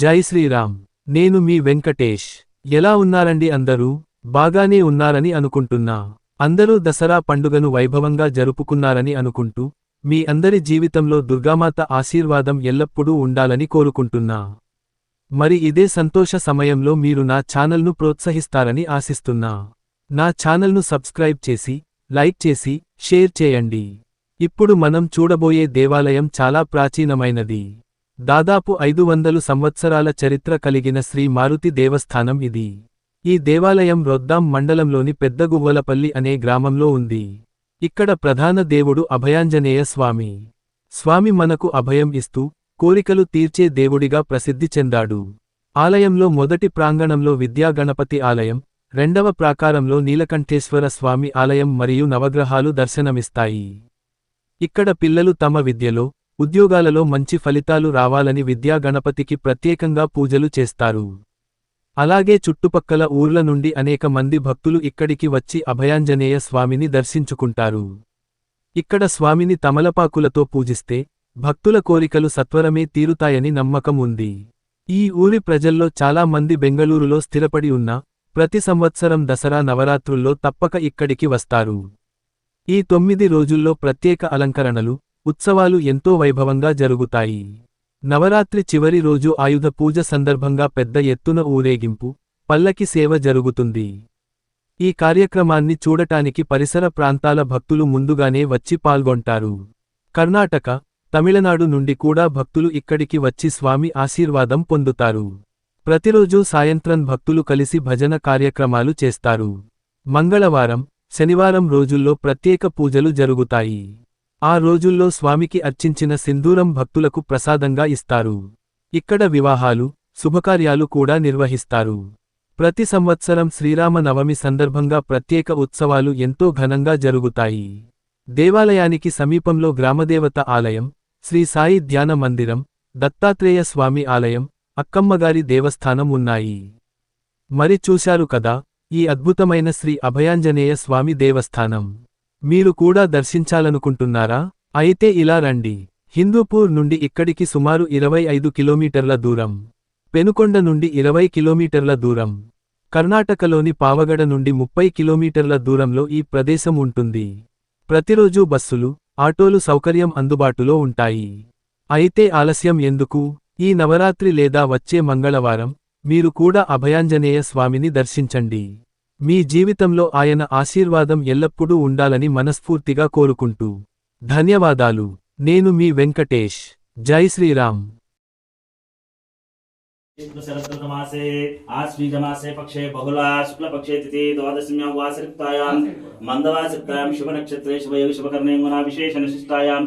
జై శ్రీరామ్. నేను మీ వెంకటేష్. ఎలా ఉన్నారండి అందరూ? బాగానే ఉన్నారని అనుకుంటున్నా. అందరూ దసరా పండుగను వైభవంగా జరుపుకున్నారని అనుకుంటూ మీ అందరి జీవితంలో దుర్గామాత ఆశీర్వాదం ఎల్లప్పుడూ ఉండాలని కోరుకుంటున్నా. మరి ఇదే సంతోష సమయంలో మీరు నా ఛానల్ను ప్రోత్సహిస్తారని ఆశిస్తున్నా. నా ఛానల్ను సబ్స్క్రైబ్ చేసి లైక్ చేసి షేర్ చేయండి. ఇప్పుడు మనం చూడబోయే దేవాలయం చాలా ప్రాచీనమైనది. దాదాపు ఐదు వందలు సంవత్సరాల చరిత్ర కలిగిన శ్రీ మారుతి దేవస్థానం ఇది. ఈ దేవాలయం రొద్దాం మండలంలోని పెద్దగువ్వలపల్లి అనే గ్రామంలో ఉంది. ఇక్కడ ప్రధాన దేవుడు అభయాంజనేయ స్వామి. స్వామి మనకు అభయం ఇస్తూ కోరికలు తీర్చే దేవుడిగా ప్రసిద్ధి చెందాడు. ఆలయంలో మొదటి ప్రాంగణంలో విద్యాగణపతి ఆలయం రెండవ ప్రాకారంలో నీలకంఠేశ్వర స్వామి ఆలయం మరియు నవగ్రహాలు దర్శనమిస్తాయి. ఇక్కడ పిల్లలు తమ విద్యలో ఉద్యోగాలలో మంచి ఫలితాలు రావాలని విద్యా గణపతికి ప్రత్యేకంగా పూజలు చేస్తారు. అలాగే చుట్టుపక్కల ఊర్ల నుండి అనేక మంది భక్తులు ఇక్కడికి వచ్చి అభయాంజనేయ స్వామిని దర్శించుకుంటారు. ఇక్కడ స్వామిని తమలపాకులతో పూజిస్తే భక్తుల కోరికలు సత్వరమే తీరుతాయని నమ్మకం ఉంది. ఈ ఊరి ప్రజల్లో చాలా మంది బెంగళూరులో స్థిరపడి ఉన్న ప్రతి సంవత్సరం దసరా నవరాత్రుల్లో తప్పక ఇక్కడికి వస్తారు. ఈ తొమ్మిది రోజుల్లో ప్రత్యేక అలంకరణలు ఉత్సవాలు ఎంతో వైభవంగా జరుగుతాయి. నవరాత్రి చివరి రోజు ఆయుధ పూజ సందర్భంగా పెద్ద ఎత్తున ఊరేగింపు పల్లకి సేవ జరుగుతుంది. ఈ కార్యక్రమాన్ని చూడటానికి పరిసర ప్రాంతాల భక్తులు ముందుగానే వచ్చి పాల్గొంటారు. కర్ణాటక తమిళనాడు నుండి కూడా భక్తులు ఇక్కడికి వచ్చి స్వామి ఆశీర్వాదం పొందుతారు. ప్రతిరోజూ సాయంత్రం భక్తులు కలిసి భజన కార్యక్రమాలు చేస్తారు. మంగళవారం శనివారం రోజుల్లో ప్రత్యేక పూజలు జరుగుతాయి. ఆ రోజుల్లో స్వామికి అర్చించిన సింధూరం భక్తులకు ప్రసాదంగా ఇస్తారు. ఇక్కడ వివాహాలు శుభకార్యాలు కూడా నిర్వహిస్తారు. ప్రతి సంవత్సరం శ్రీరామ నవమి సందర్భంగా ప్రత్యేక ఉత్సవాలు ఎంతో ఘనంగా జరుగుతాయి. దేవాలయానికి సమీపంలో గ్రామదేవత ఆలయం శ్రీ సాయి ధ్యాన మందిరం దత్తాత్రేయ స్వామి ఆలయం అక్కమ్మగారి దేవస్థానం ఉన్నాయి. మరి చూశారు కదా ఈ అద్భుతమైన శ్రీ అభయాంజనేయ స్వామి దేవస్థానం. మీరు కూడా దర్శించాలనుకుంటున్నారా? అయితే ఇలా రండి. హిందూపూర్ నుండి ఇక్కడికి సుమారు ఇరవై ఐదు కిలోమీటర్ల దూరం. పెనుకొండ నుండి ఇరవై కిలోమీటర్ల దూరం. కర్ణాటకలోని పావగడ నుండి ముప్పై కిలోమీటర్ల దూరంలో ఈ ప్రదేశం ఉంటుంది. ప్రతిరోజూ బస్సులు ఆటోలు సౌకర్యం అందుబాటులో ఉంటాయి. అయితే ఆలస్యం ఎందుకు? ఈ నవరాత్రి లేదా వచ్చే మంగళవారం మీరు కూడా అభయాంజనేయ స్వామిని దర్శించండి. మీ జీవితంలో ఆయన ఆశీర్వాదం ఎల్లప్పుడూ ఉండాలని మనస్ఫూర్తిగా కోరుకుంటూ. ధన్యవాదాలు. నేను మీ వెంకటేష్. జై శ్రీరామ్. శరత్మాసే ఆశ్వీజమాసే పక్షే శుక్లపక్షే తిథి ద్వాదశమ్యాం శుభయోగి శుభకర్ణే విశేష నిశిష్టాయాం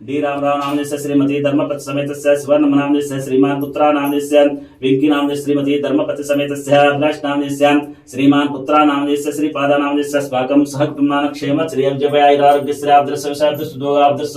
डी राम राम नाम श्रीमती धर्मपति समेत स्वर्ण नाम श्रीमान पुत्रा नाम विंकी नाम श्रीमती धर्मपति समेत अभिलाष नाम श्रीमान पुत्रा नाम श्रीपादा नाम स्वागम सह क्षेम श्री अब जब अब्जय आयुरारोग्य श्री आब्दर्श आब्दर्श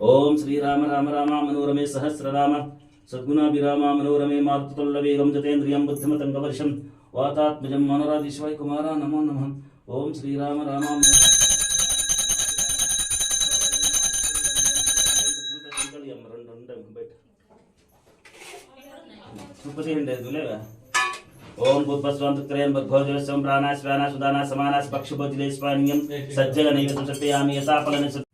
ओम श्री राम राम राम मनोरमे सहस्रनाम। सद्गुणाभिराम मनोरमे मातुतुल्लवेगं जतेन्द्रियं बुद्धिमतङ्गवर्षं वातात्मजं मनोराधिश्वाय कुमार नमो नमः। ओम श्री राम राम ओम भूतपस्वाम तत्रेन भगवजस्वम प्राणास प्राणास उदाना समानास पक्षुभोजिले स्वान्यम सज्जन नैव